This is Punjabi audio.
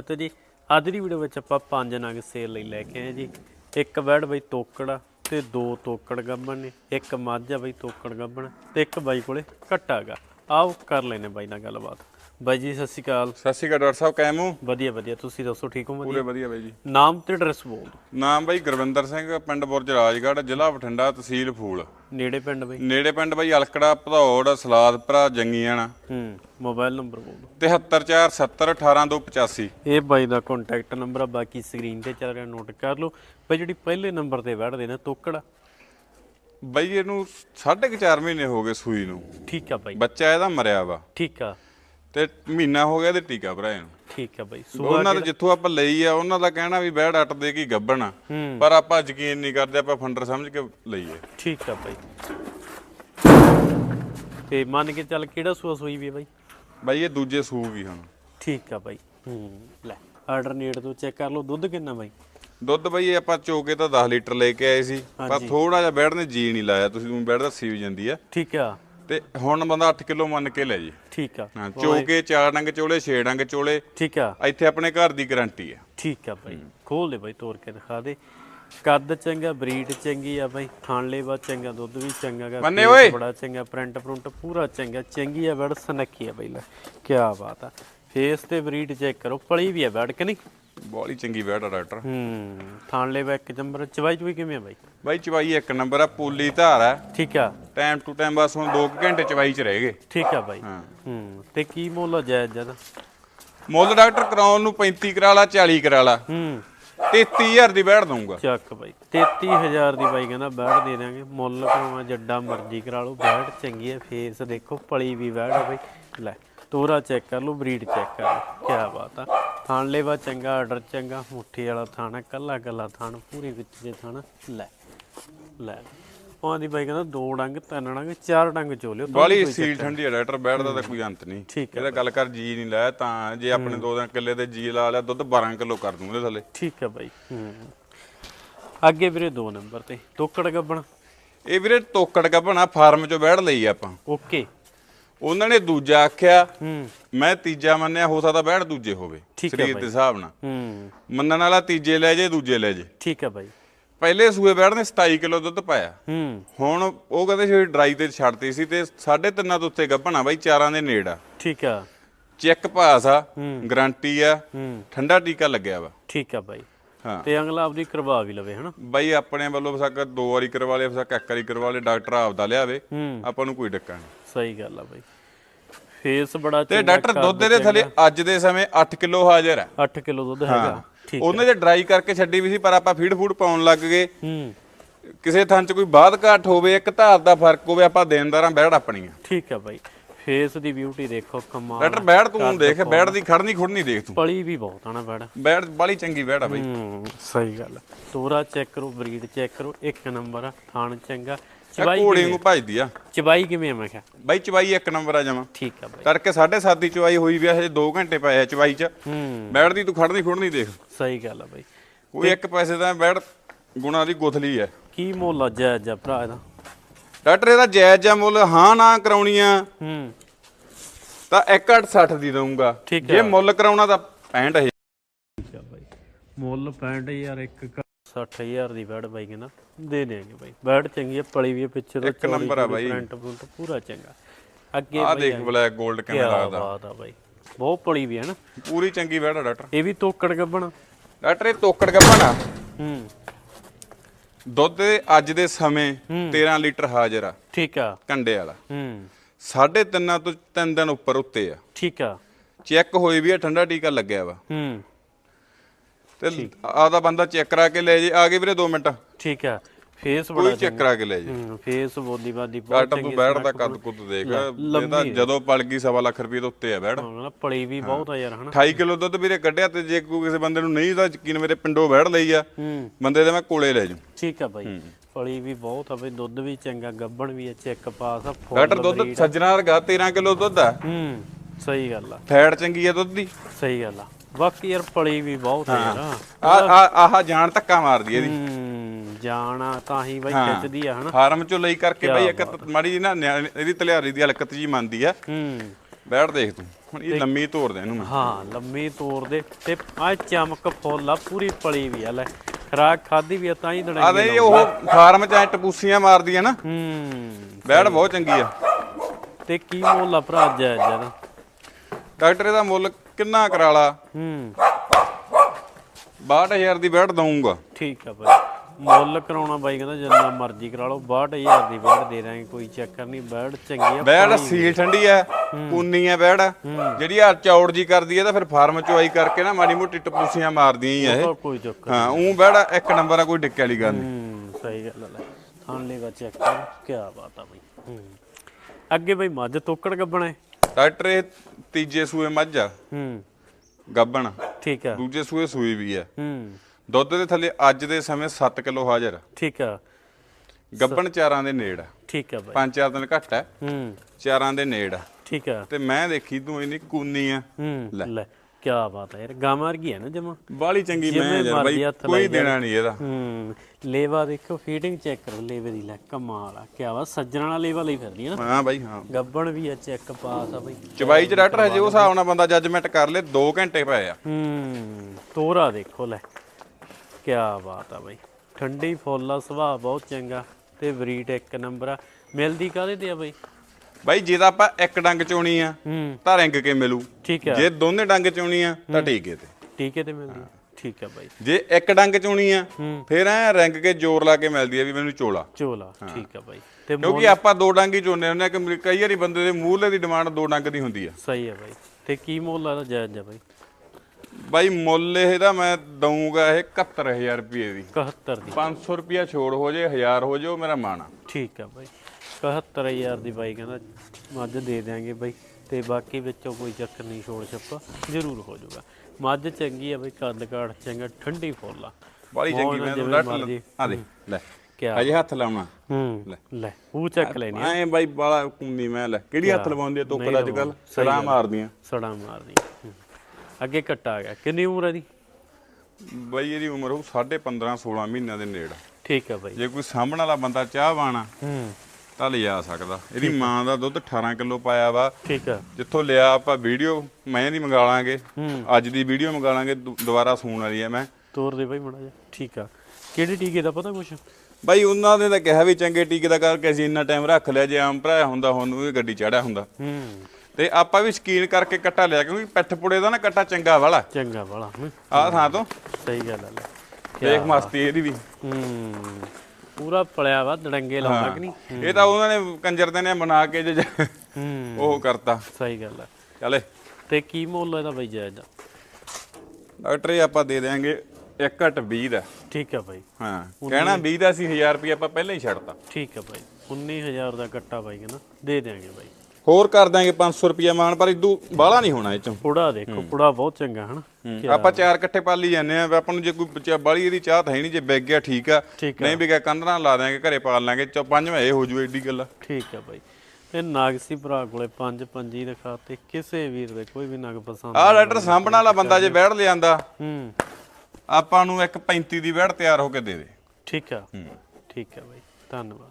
ਤੇ ਜੀ, ਅੱਜ ਦੀ ਵੀਡੀਓ ਵਿੱਚ ਆਪਾਂ ਪੰਜ ਨਗ ਸੇਲ ਲਈ ਲੈ ਕੇ ਆਏ ਜੀ। ਇੱਕ ਬੈੜ ਬਈ ਤੋਕੜ ਤੇ ਦੋ ਤੋਕੜ ਗੱਬਣ ਨੇ। ਇੱਕ ਮੱਝ ਆ ਬਈ ਤੋਕੜ ਗੱਬਣ ਤੇ ਇੱਕ ਬਾਈ ਕੋਲੇ ਕੱਟਾ ਗਾ ਆਓ ਕਰ ਲੈਨੇ ਬਾਈ ਨਾਲ ਗੱਲਬਾਤ। ਬਾਈ ਜੀ ਸਤਿ ਸ਼੍ਰੀ ਅਕਾਲ। ਸਤਿ ਸ਼੍ਰੀ ਅਕਾਲ ਡਾਕਟਰ ਸਾਹਿਬ ਕੈਮੂ ਵਧੀਆ ਵਧੀਆ। ਤੁਸੀਂ ਦੱਸੋ ਠੀਕ ਹੋ ਪੂਰੇ ਵਧੀਆ ਵਧੀਆ ਬਾਈ ਜੀ। ਨਾਮ ਤੇ ਐਡਰੈਸ ਬੋਲ ਦਿਓ। ਨਾਮ ਬਾਈ ਗੁਰਵਿੰਦਰ ਸਿੰਘ ਪਿੰਡ ਬੁਰਜ ਰਾਜਗੜ੍ਹ ਜ਼ਿਲ੍ਹਾ ਬਠਿੰਡਾ ਤਹਿਸੀਲ ਫੂਲ। ਨੇੜੇ ਪਿੰਡ ਬਈ? ਨੇੜੇ ਪਿੰਡ ਬਾਈ ਅਲਕੜਾ ਭਦੌੜ ਸਲਾਦਪੁਰਾ ਜੰਗੀਆਣਾ। ਹੂੰ ਮੋਬਾਈਲ ਨੰਬਰ ਬੋਲ ਦਿਓ। 73470 ਇਹ ਬਾਈ ਦਾ ਕੰਟੈਕਟ ਨੰਬਰ ਆ ਬਾਕੀ ਸਕਰੀਨ ਤੇ ਚੱਲ ਰਿਹਾ ਨੋਟ ਕਰ ਲਓ। ਬਈ ਜਿਹੜੀ ਪਹਿਲੇ ਨੰਬਰ ਤੇ ਵੜਦੇ ਨੇ ਤੋਕੜ। ਬਾਈ ਇਹਨੂੰ 4.5 ਮਹੀਨੇ ਹੋ ਗਏ ਸੂਈ ਨੂੰ। ਠੀਕ ਆ ਬਾਈ। ਬੱਚਾ ਇਹਦਾ ਮਰਿਆ ਵਾ। ਠੀਕ ਆ। ਤੇ ਮਹੀਨਾ ਹੋ ਗਿਆ ਇਹਦੇ ਟੀਕਾ ਭਰਾਏ ਨੂੰ ਠੀਕ ਆ ਬਾਈ ਉਹਨਾਂ ਦਾ ਜਿੱਥੋਂ ਆਪਾਂ ਲਈ ਆ ਉਹਨਾਂ ਦਾ ਕਹਿਣਾ ਵੀ ਬੈੜ ਅੱਟ ਦੇ ਕੀ ਗੱਬਣਾ ਹੂੰ। ਪਰ ਆਪਾਂ ਯਕੀਨ ਨਹੀਂ ਕਰਦੇ ਆਪਾਂ ਫੰਡਰ ਸਮਝ ਕੇ ਲਈਏ। ਠੀਕ ਆ ਬਾਈ। ਤੇ ਮੰਨ ਕੇ ਚੱਲ ਕਿਹੜਾ ਸੂਆ ਸੋਈ ਵੀ ਹੈ ਬਾਈ? ਬਾਈ ਇਹ ਦੂਜੇ ਸੂਗੀ ਹੁਣ ਠੀਕ ਆ ਬਾਈ। ਹੂੰ ਲੈ ਆਰਡਰ ਨੇੜ ਤੋਂ ਚੈੱਕ ਕਰ ਲਓ ਦੁੱਧ ਕਿੰਨਾ ਬਾਈ? ਦੁੱਧ ਬਈ ਇਹ ਆਪਾਂ ਚੋਕੇ ਤਾਂ 10 ਲੀਟਰ ਲੈ ਕੇ ਆਏ ਸੀ। ਪਰ ਥੋੜਾ ਜਿਹਾ ਬੈੜ ਨੇ ਜੀ ਨਹੀਂ ਲਾਇਆ ਤੁਸੀਂ ਬੈੜ ਦੱਸੀ ਵੀ ਜਾਂਦੀ ਆ। ਠੀਕ ਆ। ਤੇ ਹੁਣ ਬੰਦਾ 8 ਕਿਲੋ ਮੰਨ ਕੇ ਲੈ ਜੀ। ਠੀਕ ਆ। ਹਾਂ ਚੋਕੇ ਚਾਰ ਡੰਗ ਚੋਲੇ ਛੇ ਡੰਗ ਚੋਲੇ। ਠੀਕ ਆ। ਇੱਥੇ ਆਪਣੇ ਘਰ ਦੀ ਗਾਰੰਟੀ ਆ। ਠੀਕ ਆ ਬਾਈ। ਖੋਲ ਦੇ ਬਾਈ ਤੋੜ ਕੇ ਦਿਖਾ ਦੇ। ਕੱਦ ਚੰਗਾ ਬਰੀਡ ਚੰਗੀ ਆ ਬਾਈ। ਖਾਣ ਲੇਵਾ ਚੰਗਾ ਦੁੱਧ ਵੀ ਚੰਗਾ ਗਾ। ਮੰਨੇ ਫੇਸ ਓਏ। ਬੜਾ ਚੰਗਾ ਪ੍ਰਿੰਟ ਪ੍ਰਿੰਟ ਪੂਰਾ ਚੰਗਾ। ਚੰਗੀ ਆ ਬੜ ਸਨੱਖੀ ਆ ਬਾਈ ਲੈ। ਕੀ ਬਾਤ ਆ। ਫੇਸ ਤੇ ਬਰੀਡ ਚੈੱਕ ਕਰੋ ਪਲੀ ਵੀ ਆ ਬੜ ਕਿ ਨਹੀਂ? ਬੋਲੀ ਚੰਗੀ ਬੈੜ ਆ ਡਾਕਟਰ। ਹੂੰ ਖਾਣ ਲੇਵਾ ਇੱਕ ਨੰਬਰ। ਚਵਾਈ ਚੁਈ ਕਿਵੇਂ ਆ ਬਾਈ? ਬਾਈ ਚਵਾਈ ਇੱਕ ਨੰਬਰ ਆ ਪੂਲੀ ਧਾਰ ਆ। ਠੀਕ ਆ। ਟਾਈਮ ਟੂ ਟਾਈਮ ਬਸ ਹੁਣ 2 ਘੰਟੇ ਚਵਾਈ ਚ ਰਹਿ ਗਏ। ਠੀਕ ਆ ਬਾਈ। ਹਾਂ। ਤੇ ਕੀ ਮੁੱਲ ਆ ਜਾਇਜ਼ ਜਦ ਮੁੱਲ ਡਾਕਟਰ ਕਰਾਉਣ ਨੂੰ 35 ਕਰਾ ਲਾ 40 ਕਰਾ ਲਾ। ਹੂੰ। 33000 ਦੀ ਬੈੜ ਦਊਂਗਾ। ਚੱਕ ਬਾਈ 33000 ਦੀ ਬਾਈ ਕਹਿੰਦਾ ਬੈੜ ਦੇ ਦਾਂਗੇ ਮੁੱਲ ਭਾਵੇਂ ਜੱਡਾ ਮਰਜ਼ੀ ਕਰਾ ਲਓ ਬੈੜ ਚੰਗੀ ਹੈ ਫੇਸ ਦੇਖੋ ਪਲੀ ਵੀ ਬੈੜ ਆ ਬਾਈ। ਲੈ ਤੋਰਾ ਚੈੱਕ ਕਰ ਲਓ ਬਰੀਡ ਚੈੱਕ ਕਰ ਲਓ ਕੀ ਬਾਤ ਆ। ਥਾਣ ਲੇਵਾ ਚੰਗਾ ਆਰਡਰ ਚੰਗਾ ਮੁੱਠੀ ਵਾਲਾ ਥਾਣਾ ਕੱਲਾ ਕੱਲਾ ਥਾਣ ਪੂਰੀ ਵਿੱਚ ਦੇ ਥਾਣਾ ਲੈ ਲੈ। ਉਹਦੀ ਬਾਈ ਕਹਿੰਦਾ ਦੋ ਡੰਗ ਤਿੰਨ ਡੰਗ ਚਾਰ ਡੰਗ ਤਾਂ ਬਾਲੀ ਸੀਲ ਠੰਡੀ ਆ ਡਾਕਟਰ ਬੈੜ ਦਾ ਤਾਂ ਕੋਈ ਅੰਤ ਨਹੀਂ। ਠੀਕ ਇਹਦਾ ਗੱਲ ਕਰ ਜੀ ਨਹੀਂ ਲਾਇਆ ਤਾਂ ਜੇ ਆਪਣੇ ਦੋ ਦਿਨ ਕਿੱਲੇ ਦੇ ਜੀ ਲਾ ਲਿਆ ਦੁੱਧ 12 ਕਿਲੋ ਕਰ ਦੂੰ ਇਹਦੇ ਥੱਲੇ। ਠੀਕ ਹੈ ਬਾਈ ਹੂੰ। ਅੱਗੇ ਵੀਰੇ ਦੋ ਨੰਬਰ ਤੇ ਤੋਕੜ ਗੱਬਣ। ਇਹ ਵੀਰੇ ਤੋਕੜ ਗੱਭਣਾ ਫਾਰਮ ਚੋਂ ਬੈੜ ਲਈ ਆਪਾਂ। ਓਕੇ। ਉਹਨਾਂ ਨੇ ਦੂਜਾ ਆਖਿਆ ਹੂੰ। ਮੈਂ ਤੀਜਾ ਮੰਨਿਆ ਹੋ ਸਕਦਾ ਬੈੜ ਦੂਜੇ ਹੋਵੇ ਠੀਕ ਹੈ ਸਰੀਰ ਬਾਈ। ਦੇ ਹਿਸਾਬ ਨਾਲ। ਹੂੰ। ਮੰਨਣ ਵਾਲਾ ਤੀਜੇ ਲੈ ਜੇ ਦੂਜੇ ਲੈ ਜੇ। ਠੀਕ ਹੈ ਬਾਈ। ਪਹਿਲੇ ਸੂਏ ਬੈੜ ਨੇ 27 ਕਿਲੋ ਦੁੱਧ ਪਾਇਆ। ਹੂੰ। ਹੁਣ ਉਹ ਕਹਿੰਦੇ ਸੀ ਡਰਾਈ ਤੇ ਛੱਡਤੀ ਸੀ ਤੇ ਸਾਢੇ ਤਿੰਨਾਂ ਤੋਂ ਉੱਤੇ ਗੱਭਣਾ ਬਾਈ ਚਾਰਾਂ ਦੇ ਨੇੜ ਆ। ਠੀਕ ਆ। ਚੈੱਕ ਪਾਸ ਆ ਗਾਰੰਟੀ ਆ ਹੂੰ। ਠੰਡਾ ਟੀਕਾ ਲੱਗਿਆ ਵਾ। ਠੀਕ ਆ ਬਾਈ। ਹਾਂ। ਤੇ ਅਗਲਾ ਆਪਦੀ ਕਰਵਾ ਵੀ ਲਵੇ ਹਨਾ? ਬਾਈ ਆਪਣੇ ਵੱਲੋਂ ਫਸਕ ਦੋ ਵਾਰੀ ਕਰਵਾ ਲਿਆ ਫਸਕ ਇੱਕ ਵਾਰੀ ਕਰਵਾ ਲਿਆ ਡਾਕਟਰ ਆਪਦਾ ਲਿਆਵੇ। ਹੂੰ। ਆਪਾਂ ਨੂੰ ਕੋਈ ਡੱਕਾ ਨਹੀਂ। ਸਹੀ ਗੱਲ ਆ ਬਾਈ। ਫੇਸ ਬੜਾ ਤੇ ਡਾਕਟਰ ਦੁੱਧ ਦੇ ਥੱਲੇ ਅੱਜ ਦੇ ਸਮੇਂ 8 ਕਿਲੋ ਹਾਜ਼ਰ ਆ 8 ਕਿਲੋ ਦੁੱਧ ਹੈਗਾ ਠੀਕ ਉਹਨੇ ਤੇ ਡਰਾਈ ਕਰਕੇ ਛੱਡੀ ਵੀ ਸੀ ਪਰ ਆਪਾਂ ਫੀਡ ਫੂਡ ਪਾਉਣ ਲੱਗ ਗਏ। ਹੂੰ। ਕਿਸੇ ਥਾਂ 'ਚ ਕੋਈ ਬਾਦ ਘਾਟ ਹੋਵੇ ਇੱਕ ਧਾਰ ਦਾ ਫ਼ਰਕ ਹੋਵੇ ਆਪਾਂ ਦੇਣਦਾਰਾਂ ਬੈੜ ਆਪਣੀ ਆ ਠੀਕ ਆ ਬਾਈ। ਫੇਸ ਦੀ ਬਿਊਟੀ ਦੇਖੋ ਕਮਾਲ ਡਾਕਟਰ ਬੈੜ ਤੂੰ ਦੇਖ ਬੈੜ ਦੀ ਖੜਨੀ ਖੁੜਨੀ ਦੇਖ ਤੂੰ। ਪਲੀ ਵੀ ਬਹੁਤ ਆ ਨਾ ਬੜਾ ਬੈੜ ਬਾਲੀ ਚੰਗੀ ਬੈੜ ਆ ਬਈ। ਹੂੰ ਸਹੀ ਗੱਲ। ਤੋਰਾ ਚੈੱਕ ਕਰੋ ਬਰੀਡ ਚੈੱਕ ਕਰੋ ਇੱਕ ਨੰਬਰ ਥਾਣ ਚੰਗਾ। ਚਬਾਈ ਘੋੜੇ ਨੂੰ ਭਜਦੀ ਆ। ਚਬਾਈ ਕਿਵੇਂ ਆ? ਮੈਂ ਕਿਹਾ ਬਾਈ ਚਵਾਈ ਇੱਕ ਨੰਬਰ ਆ ਜਮਾ। ਠੀਕ ਆ ਬਾਈ। ਤੜਕੇ 7:30 ਦੀ ਚਵਾਈ ਹੋਈ ਵੀ ਆ ਹਜੇ 2 ਘੰਟੇ ਪਏ ਆ ਚਵਾਈ 'ਚ। ਹੂੰ। ਬੈੜ ਦੀ ਤੂੰ ਖੜਨੀ ਖੁੜਨੀ ਦੇਖ। ਸਹੀ ਗੱਲ ਆ ਬਾਈ। ਕੋਈ ਇੱਕ ਪੈਸੇ ਦਾ ਬੈੜ ਗੁਣਾ ਦੀ ਗੁਥਲੀ ਹੈ ਕੀ ਮੁੱਲ ਆ ਜਾਇਜ਼ ਆ ਭਰਾ ਇਹਦਾ? ਡਾਕਟਰ ਇਹਦਾ ਜਾਇਜ਼ ਆ ਮੁੱਲ ਹਾਂ ਨਾ ਕਰਾਉਣੀ ਆ ਹੂੰ। ਤਾਂ 1.60 ਦੀ ਦਊਂਗਾ। ਠੀਕ ਜੇ ਮੁੱਲ ਕਰਾਉਣਾ ਤਾਂ 65 ਹੈ ਠੀਕ ਆ ਬਾਈ। ਮੁੱਲ 65000 ਇੱਕ 60000 ਦੀ ਬੈਡ ਬਾਈ ਕਹਿੰਦਾ ਦੇ ਦੇਾਂਗੇ ਬਾਈ। ਬੈਡ ਚੰਗੀ ਆ ਪਲੀ ਵੀ ਆ ਪਿੱਛੇ ਤੋਂ ਇੱਕ ਨੰਬਰ ਆ ਬਾਈ। ਪ੍ਰਿੰਟ ਪ੍ਰਿੰਟ ਪੂਰਾ ਚੰਗਾ। ਅੱਗੇ ਬਾਈ ਦੇਖ ਬਲੈਕ 골ਡ ਕਿਵੇਂ ਲੱਗਦਾ ਬਾਤ ਆ ਬਾਈ। ਬਹੁਤ ਪਲੀ ਵੀ ਹੈ ਨਾ। ਪੂਰੀ ਚੰਗੀ ਬੈੜ ਆ ਡਾਕਟਰ। ਇਹ ਵੀ ਤੋਕੜ ਗੱਬਣ ਡਾਕਟਰ ਇਹ ਤੋਕੜ ਗੱਪਣਾ ਹੂੰ। ਦੁੱਧ ਦੇ ਅੱਜ ਦੇ ਸਮੇਂ 13 ਲੀਟਰ ਹਾਜ਼ਰ ਆ। ਠੀਕ ਆ। ਕੰਡੇ ਵਾਲਾ। ਹੂੰ। ਸਾਢੇ ਤੋਂ ਤਿੰਨ ਦਿਨ ਉੱਪਰ ਉੱਤੇ ਆ। ਠੀਕ ਆ। ਚੈੱਕ ਹੋਈ ਵੀ ਆ ਠੰਡਾ ਟੀਕਾ ਲੱਗਿਆ ਵਾ। ਹੂੰ। ਤੇ ਆਦਾ ਬੰਦਾ ਚੈੱਕ ਕਰਾ ਕੇ ਲੈ ਜੇ ਆ ਗਏ ਵੀਰੇ 2 ਮਿੰਟ। ਠੀਕ ਆ ਫੇਸ ਬੜਾ ਕੋਈ ਚੈੱਕ ਕਰਾ ਕੇ ਲੈ ਜੇ। ਫੇਸ ਬੋਦੀ ਬਾਦੀ ਬਹੁਤ ਡਾਕਟਰ ਤੂੰ ਬੈੜ ਦਾ ਕੱਦ ਕੁੱਦ ਦੇਖ ਇਹਦਾ ਜਦੋਂ ਪਲ ਗਈ ਸਵਾ ਲੱਖ ਰੁਪਏ ਤੋਂ ਉੱਤੇ ਆ ਹਾਂ ਪਲੀ ਵੀ ਬਹੁਤ ਆ ਯਾਰ ਹਨਾ। 28 ਕਿਲੋ ਦੁੱਧ ਵੀਰੇ ਕੱਢਿਆ ਤੇ ਜੇ ਕੋਈ ਕਿਸੇ ਬੰਦੇ ਨੂੰ ਨਹੀਂ ਦਾ ਯਕੀਨ ਮੇਰੇ ਪਿੰਡੋਂ ਬੈੜ ਲਈ ਆ। ਬੰਦੇ ਦੇ ਮੈਂ ਕੋਲੇ ਲੈ ਜੂ ਠੀਕ ਆ ਬਾਈ। ਪਲੀ ਵੀ ਬਹੁਤ ਆ ਬਈ ਦੁੱਧ ਵੀ ਚੰਗਾ ਗੱਬਣ ਵੀ ਆ ਚੈੱਕ ਪਾਸ ਆ ਡਾਕਟਰ ਦੁੱਧ ਸੱਜਣਾ ਵਰਗਾ 13 ਕਿਲੋ ਦੁੱਧ ਆ। ਹੂੰ ਸਹੀ ਗੱਲ ਆ। ਫੈਟ ਚੰਗੀ ਆ ਦੁੱਧ ਦੀ। ਸਹੀ ਗੱਲ ਆ। ਬਾਕੀ ਯਾਰ ਪਲੀ ਵੀ ਬਹੁਤ ਆ ਯਾਰ ਆ ਆ ਆਹ ਜਾਨ ਧੱਕਾ ਮਾਰਦੀ ਇਹਦੀ। ਹੂੰ ਜਾਣਾ ਤਾਂ ਹੀ ਬਾਈ ਖਿੱਚਦੀ ਆ ਹਨਾ। ਫਾਰਮ ਚੋਂ ਲਈ ਕਰਕੇ ਬਈ ਇੱਕ ਮਾੜੀ ਜੀ ਨਾ ਇਹਦੀ ਤਲਿਆਰੀ ਦੀ ਹਲਕਤ ਜੀ ਮੰਨਦੀ ਆ। ਹੂੰ। ਬੈਠ ਦੇਖ ਤੂੰ। ਹੁਣ ਇਹ ਲੰਮੀ ਤੋਰਦੇ ਇਹਨੂੰ ਮੈਂ। ਹਾਂ ਲੰਮੀ ਤੋਰ ਦੇ। ਤੇ ਆ ਚਮਕ ਫੁੱਲ ਆ ਪੂਰੀ ਪਲੀ ਵੀ ਆ ਲੈ। ਖਰਾਕ ਖਾਦੀ ਵੀ ਆ ਤਾਂ ਹੀ ਆ ਦੜਾਂਗੇ ਨਹੀਂ ਉਹ ਫਾਰਮ ਚ ਐ ਟਪੂਸੀਆਂ ਮਾਰਦੀ ਆ ਨਾ। ਹੂੰ। ਬੈੜ ਬਹੁਤ ਚੰਗੀ ਆ। ਤੇ ਕੀ ਮੁੱਲ ਆ ਭਰਾ ਜਾਇਜ਼ ਜਰਾ ਡਾਕਟਰ ਇਹਦਾ ਮੁੱਲ ਕਿੰਨਾ ਕਰਾਲਾ ਹੂੰ। 62000 ਦੀ ਬੈੜ ਦਊਂਗਾ। ਠੀਕ ਆ ਬਾਈ ਮੁੱਲ ਕਰਾਉਣਾ ਬਾਈ ਕਹਿੰਦਾ ਜਿੰਨਾ ਮਰਜ਼ੀ ਕਰਾ ਲਓ। 62000 ਦੀ ਬੈੜ ਦੇ ਦਾਂਗੇ ਕੋਈ ਚੱਕਰ ਨਹੀਂ। ਬੈੜ ਚੰਗੀ ਆ ਬੈੜ ਸੀਲ ਠੰਡੀ ਐ ਪੂਨੀ ਐ ਬੈੜ ਜਿਹੜੀ ਆ ਚੌੜ ਜੀ ਕਰਦੀ ਐ ਤਾਂ ਫਿਰ ਫਾਰਮ ਚੋਂ ਆਈ ਕਰਕੇ ਨਾ ਮਾੜੀ ਮੋਟੀ ਟਪੂਸੀਆਂ ਮਾਰਦੀਆਂ ਹੀ ਐ ਇਹ। ਕੋਈ ਚੱਕਰ ਹਾਂ ਉਹ ਬੈੜ ਇੱਕ ਨੰਬਰ ਆ ਕੋਈ ਡਿੱਕੇ ਵਾਲੀ ਗੱਲ ਨਹੀਂ। ਸਹੀ ਗੱਲ ਆ ਲੈ। ਥਾਣ ਲੈਵਾ ਚੈੱਕ ਕਰ ਕੀ ਬਾਤ ਆ ਬਾਈ। ਅੱਗੇ ਬਾਈ ਮੱਝ ਤੋਕੜ ਗੱਬਣਾ ਇਹ ਤੀਜੇ ਸੂਏ ਮੱਝ ਆ। ਹੂੰ। ਗੱਬਣ। ਠੀਕ ਆ। ਦੂਜੇ ਸੂਏ ਸੂਈ ਵੀ ਆ। ਹੂੰ। ਦੁੱਧ ਦੇ ਥੱਲੇ ਅੱਜ ਦੇ ਸਮੇਂ 7 ਕਿਲੋ ਹਾਜ਼ਰ। ਠੀਕ ਆ। ਗੱਬਣ ਚਾਰਾਂ ਦੇ ਨੇੜ ਆ। ਠੀਕ ਆ ਬਾਈ। ਪੰਜ ਚਾਰ ਦਿਨ ਘੱਟ ਆ। ਹੂੰ। ਚਾਰਾਂ ਦੇ ਨੇੜ ਆ। ਠੀਕ ਆ। ਤੇ ਮੈਂ ਦੇਖੀ ਤੂੰ ਇੰਨੀ ਕੂਨੀ ਆ। ਹੂੰ। ਲੈ। ਕੀ ਬਾਤ ਹੈ ਯਾਰ ਗਾਂ ਵਰਗੀ ਹੈ ਨਾ ਜਮਾ। ਬਾਲੀ ਚੰਗੀ ਮੈਂ ਯਾਰ ਮਰਜ਼ੀ ਬਾਈ ਹੱਥ ਕੋਈ ਦੇਣਾ ਨਹੀਂ ਇਹਦਾ। ਹੂੰ ਲੇਵਾ ਦੇਖੋ ਫੀਡਿੰਗ ਚੈੱਕ ਕਰੋ ਲੇਵੇ ਦੀ ਲੈ ਕਮਾਲ ਆ ਕੀ ਵਾ ਸੱਜਣਾ ਵਾਲਾ ਲੇਵਾ ਲਈ ਫਿਰਦੀ ਹੈ ਨਾ। ਹਾਂ ਬਾਈ ਹਾਂ। ਗੱਬਣ ਵੀ ਆ ਚੈੱਕ ਪਾਸ ਆ ਬਾਈ। ਚਬਾਈ ਚ ਡਾਕਟਰ ਹਜੇ ਉਹ ਹਿਸਾਬ ਨਾਲ ਬੰਦਾ ਜੱਜਮੈਂਟ ਕਰ ਲੇ 2 ਘੰਟੇ ਪਏ ਆ। ਹੂੰ ਤੋਰਾ ਦੇਖੋ ਲੈ ਕੀ ਬਾਤ ਆ ਬਾਈ। ਠੰਡੀ ਫੁੱਲ ਆ ਸੁਭਾਅ ਬਹੁਤ ਚੰਗਾ ਤੇ ਬਰੀਡ ਇੱਕ ਨੰਬਰ ਆ। ਮਿਲਦੀ ਕਾਹਦੇ ਤੇ ਆ ਬਾਈ? ਬਾਈ ਜੇ ਤਾਂ ਆਪਾਂ ਇੱਕ ਡੰਗ ਚੋਣੀ ਆ ਹੂੰ। ਤਾਂ ਰਿੰਗ ਕੇ ਮਿਲੂ। ਠੀਕ ਆ। ਜੇ ਦੋਨੇ ਡੰਗ ਚੋਣੀ ਆ ਤਾਂ ਟੀਕੇ ਤੇ। ਟੀਕੇ ਤੇ ਮਿਲਦੀ? ਠੀਕ ਆ ਬਾਈ। ਜੇ ਇੱਕ ਡੰਗ ਚੋਣੀ ਆ ਹੂੰ। ਫਿਰ ਐ ਰਿੰਗ ਕੇ ਜ਼ੋਰ ਲਾ ਕੇ ਮਿਲਦੀ ਆ ਵੀ ਮੈਨੂੰ ਚੋਲਾ। ਝੋਲਾ ਠੀਕ ਆ ਬਾਈ। ਤੇ ਕਿਉਂਕਿ ਆਪਾਂ ਦੋ ਡੰਗ ਹੀ ਚੋਨੇ ਹੁੰਦੇ ਆ ਕਿ ਕਈ ਵਾਰੀ ਬੰਦੇ ਦੇ ਮੂਹਲੇ ਦੀ ਡਿਮਾਂਡ ਦੋ ਡੰਗ ਦੀ ਹੁੰਦੀ ਆ। ਸਹੀ ਆ ਬਾਈ। ਤੇ ਕੀ ਮੁੱਲ ਆ ਜਾਇਜ਼ ਆ ਬਾਈ? ਬਾਈ ਮੁੱਲ ਇਹਦਾ ਮੈਂ ਦਊਂਗਾ ਇਹ 71000 ਰੁਪਏ ਦੀ। 71 ਦੀ। 500 ਰੁਪਿਆ ਛੋੜ ਹੋ ਜੇ 1000 ਹੋ ਜੇ ਉਹ ਮੇਰਾ ਮਾਣਾ ਠੀਕ ਆ ਬਾਈ। 71000 ਦੀ ਬਾਈ ਕਹਿੰਦਾ ਮੱਝ ਦੇ ਦਿਆਂਗੇ ਬਾਈ। ਤੇ ਬਾਕੀ ਵਿੱਚੋਂ ਕੋਈ ਚੱਕਰ ਨਹੀਂ ਛੋੜ ਛੱਪਾ ਜ਼ਰੂਰ ਹੋ ਜਾਊਗਾ। ਮੱਝ ਚੰਗੀ ਆ ਬਾਈ ਕੱਦ ਕਾਠ ਚੰਗਾ ਠੰਡੀ ਫੁੱਲ ਆ। ਬਾਲੀ ਚੰਗੀ ਮੈਂ ਲੱਟ। ਆ ਦੇ ਲੈ। ਕਿਆ ਹਜੇ ਹੱਥ ਲਾਉਣਾ। ਹੂੰ। ਲੈ। ਉਹ ਚੱਕ ਲੈਣੀ ਐ ਬਾਈ ਬਾਲਾ ਕੁੰਨੀ ਮੈਂ ਲੈ। ਕਿਹੜੀ ਹੱਥ ਲਵਾਉਂਦੀ ਤੋਕੜ ਨਹੀਂ ਅੱਜ ਕੱਲ ਸੜਾ। ਮਾਰਦੀਆਂ। ਸੜਾ ਮਾਰਦੀ ਹੂੰ। ਅੱਗੇ ਕੱਟਾ ਆ ਗਿਆ। ਕਿੰਨੀ ਉਮਰ ਹੈ ਦੀ ਬਾਈ ਇਹਦੀ ਉਮਰ ਹੋਊ 15.5 16 ਮਹੀਨਿਆਂ ਦੇ ਨੇੜ। ਠੀਕ ਆ ਬਾਈ। ਜੇ ਕੋਈ ਸਾਹਮਣ ਵਾਲਾ ਬੰਦਾ ਚਾਹਵਾਨਾ ਹੂੰ। ਤਾਂ ਲਿਆ ਸਕਦਾ। ਇਹਦੀ ਮਾਂ ਦਾ ਦੁੱਧ 18 ਕਿਲੋ ਪਾਇਆ ਵਾ। ਠੀਕ ਆ ਜਿੱਥੋਂ ਲਿਆ ਆਪਾਂ ਵੀਡੀਓ ਮੈਂ ਦੀ ਮੰਗਾ ਲਾਂਗੇ। ਅੱਜ ਦੀ ਵੀਡੀਓ ਮੰਗਾ ਲਾਂਗੇ ਦੁ- ਦੁਬਾਰਾ ਸੂਣ ਵਾਲੀ ਹੈ ਮੈਂ। ਤੋਰ ਦੇ ਬਾਈ ਮੜਾ ਜਾ ਠੀਕ ਆ। ਕਿਹੜੇ ਟੀਕੇ ਦਾ ਪਤਾ ਕੁਛ? ਬਾਈ ਉਹਨਾਂ ਨੇ ਤਾਂ ਕਿਹਾ ਵੀ ਚੰਗੇ ਟੀਕੇ ਦਾ ਕਰਕੇ ਅਸੀਂ ਇੰਨਾ ਟਾਈਮ ਰੱਖ ਲਿਆ ਜੇ ਆਮ ਭਰਾ ਹੁੰਦਾ ਹੁਣ ਉਹ ਗੱਡੀ ਚੜਿਆ ਹੁੰਦਾ। ਹੂੰ। ਤੇ ਆਪਾਂ ਵੀ ਸ਼ਕੀਨ ਕਰਕੇ ਕੱਟਾ ਲਿਆ ਕਿਉਂਕਿ ਪਿੱਠ ਪੁੜੇ ਦਾ ਨਾ ਕੱਟਾ ਚੰਗਾ ਵਾਲਾ। ਚੰਗਾ ਵਾਲਾ ਹੂੰ। ਆਹ ਥਾਂ ਤੋਂ। ਸਹੀ ਗੱਲ ਆ ਲੈ। ਦੇਖ ਮਸਤੀ ਇਹਦੀ ਵੀ। ਹੂੰ। ਪੂਰਾ ਪਲਿਆ ਵਾ ਦੜੰਗੇ ਲਾਉਂਦਾ ਕਿ ਨਹੀਂ? ਇਹ ਤਾਂ ਉਹਨਾਂ ਨੇ ਕੰਜਰ ਦੇ ਨੇ ਬਣਾ ਕੇ ਜੇ ਉਹ ਕਰਤਾ। ਸਹੀ ਗੱਲ ਆ। ਚਲੇ। ਤੇ ਕੀ ਮੁੱਲ ਇਹਦਾ ਬਾਈ ਜਾਇਜ਼ ਦਾ? ਡਾਕਟਰ ਇਹ ਆਪਾਂ ਦੇ ਦੇਾਂਗੇ 1 ਘਟ 20 ਦਾ। ਠੀਕ ਆ ਬਾਈ। ਹਾਂ ਕਹਿਣਾ 20 ਦਾ ਸੀ 1000 ਰੁਪਏ ਆਪਾਂ ਪਹਿਲਾਂ ਹੀ ਛੱਡਤਾ। ਠੀਕ ਆ ਬਾਈ। 19000 ਦਾ ਕੱਟਾ ਬਾਈ ਕਹਿੰਦਾ। ਦੇ ਦਿਆਂਗੇ ਬਾਈ। ਹੋਰ ਕਰ ਦਾਂਗੇ 500 ਰੁਪਏ ਮਾਨ ਪਰ ਇਦੂ ਬਾਹਲਾ ਨਹੀਂ ਹੋਣਾ ਇਹ ਚੋਂ। ਪੁੜਾ ਦੇਖੋ ਪੁੜਾ ਬਹੁਤ ਚੰਗਾ ਹਨਾ? ਆਪਾਂ ਚਾਰ ਇਕੱਠੇ ਪਾਲੀ ਜਾਂਦੇ ਆ ਆਪਾਂ ਨੂੰ ਜੇ ਕੋਈ ਬਾਲੀ ਇਹਦੀ ਚਾਹਤ ਹੈ ਨਹੀਂ ਜੇ ਵਿਕ ਗਿਆ ਠੀਕ ਆ। ਆ। ਨਹੀਂ ਵਿਕਿਆ ਕੰਧਰਾਂ ਲਾ ਦਾਂਗੇ ਘਰੇ ਪਾਲ ਲਾਂਗੇ ਚੋ ਪੰਜਵੇਂ ਇਹ ਹੋ ਜੂ ਏਡੀ ਗੱਲ ਆ। ਠੀਕ ਆ ਬਾਈ। ਇਹ ਨਾਗਸੀ ਭਰਾ ਕੋਲੇ ਪੰਜ ਪੰਜੀ ਦਿਖਾਤੇ ਕਿਸੇ ਵੀਰ ਦੇ ਕੋਈ ਵੀ ਨਗ ਪਸੰਦ ਆਹ ਡਾਕਟਰ ਸਾਂਭਣ ਵਾਲਾ ਬੰਦਾ ਜੇ ਬੈੜ ਲਿਆਂਦਾ ਹੂੰ। ਆਪਾਂ ਨੂੰ ਇੱਕ 35 ਦੀ ਬੈੜ ਤਿਆਰ ਹੋ ਕੇ ਦੇ ਦੇ। ਠੀਕ ਆ। ਠੀਕ ਆ ਬਾਈ ਧੰਨਵਾਦ।